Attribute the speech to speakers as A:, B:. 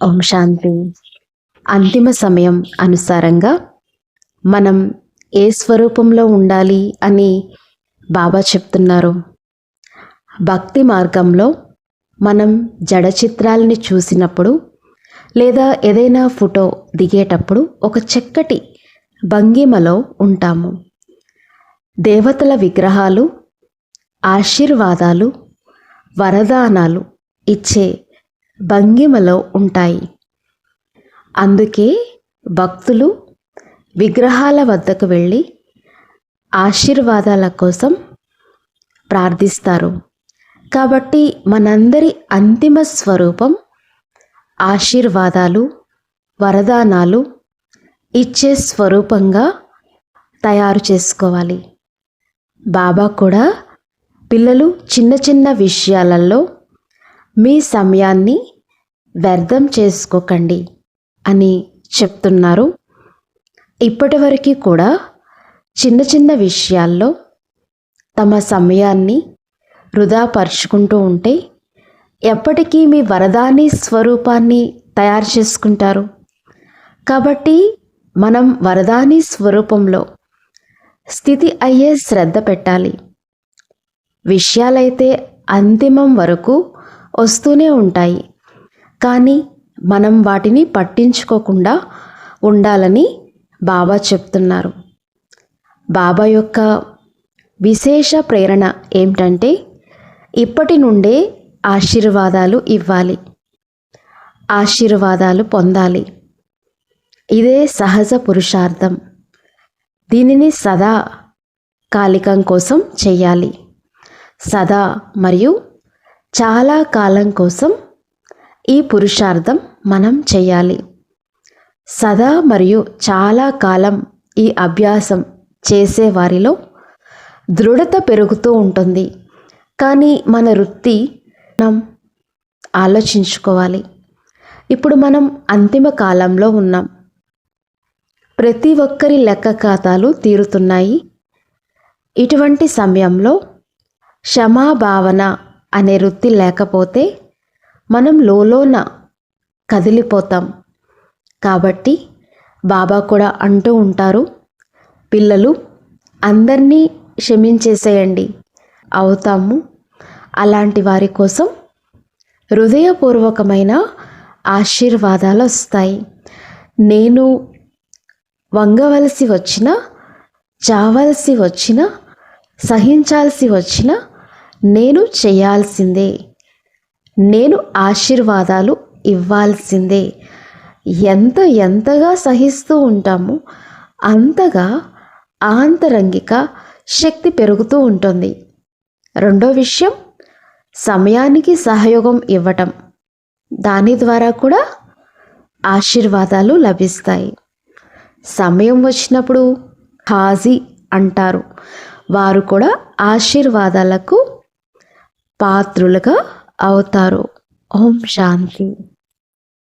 A: ఓం శాంతి. అంతిమ సమయం అనుసారంగా మనం ఏ స్వరూపంలో ఉండాలి అని బాబా చెప్తున్నారు. భక్తి మార్గంలో మనం జడ చిత్రాలని చూసినప్పుడు లేదా ఏదైనా ఫోటో దిగేటప్పుడు ఒక చక్కటి భంగిమలో ఉంటాము. దేవతల విగ్రహాలు ఆశీర్వాదాలు వరదానాలు ఇచ్చే భంగిమలో ఉంటాయి. అందుకే భక్తులు విగ్రహాల వద్దకు వెళ్ళి ఆశీర్వాదాల కోసం ప్రార్థిస్తారు. కాబట్టి మనందరి అంతిమ స్వరూపం ఆశీర్వాదాలు వరదానాలు ఇచ్చే స్వరూపంగా తయారు చేసుకోవాలి. బాబా కూడా పిల్లలు చిన్న చిన్న విషయాలలో మీ సమయాన్ని వ్యర్థం చేసుకోకండి అని చెప్తున్నారు. ఇప్పటివరకు కూడా చిన్న చిన్న విషయాల్లో తమ సమయాన్ని వృధా పరుచుకుంటూ ఉంటే ఎప్పటికీ మీ వరదాని స్వరూపాన్ని తయారు చేసుకుంటారు. కాబట్టి మనం వరదాని స్వరూపంలో స్థితి అయ్యే శ్రద్ధ పెట్టాలి. విషయాలైతే అంతిమం వరకు వస్తూనే ఉంటాయి. కానీ మనం వాటిని పట్టించుకోకుండా ఉండాలని బాబా చెప్తున్నారు. బాబా యొక్క విశేష ప్రేరణ ఏమిటంటే ఇప్పటి నుండే ఆశీర్వాదాలు ఇవ్వాలి. ఆశీర్వాదాలు పొందాలి. ఇదే సహజ పురుషార్థం. దీనిని సదా కాలికం కోసం చెయ్యాలి సదా మరియు చాలా కాలం కోసం ఈ పురుషార్థం మనం చేయాలి. సదా మరియు చాలా కాలం ఈ అభ్యాసం చేసే వారిలో దృఢత పెరుగుతూ ఉంటుంది. కానీ మన వృత్తి మనం ఆలోచించుకోవాలి. ఇప్పుడు మనం అంతిమ కాలంలో ఉన్నాం. ప్రతి ఒక్కరి లెక్క ఖాతాలు తీరుతున్నాయి. ఇటువంటి సమయంలో క్షమాభావన అనే వృత్తి లేకపోతే మనం లోలోన కదిలిపోతాం. కాబట్టి బాబా కూడా అంటూ ఉంటారు పిల్లలు అందరినీ క్షమించేసేయండి అవుతాము. అలాంటి వారి కోసం హృదయపూర్వకమైన ఆశీర్వాదాలు వస్తాయి. నేను వంగవలసి వచ్చిన చావలసి వచ్చిన సహించాల్సి వచ్చిన నేను చేయాల్సిందే. నేను ఆశీర్వాదాలు ఇవ్వాల్సిందే. ఎంత ఎంతగా సహిస్తూ ఉంటామో అంతగా ఆంతరంగిక శక్తి పెరుగుతూ ఉంటుంది. రెండో విషయం సమయానికి సహయోగం ఇవ్వటం. దాని ద్వారా కూడా ఆశీర్వాదాలు లభిస్తాయి. సమయం వచ్చినప్పుడు హాజీ అంటారు. వారు కూడా ఆశీర్వాదాలకు పాత్రులుగా అవుతారు. ఓం శాంతి.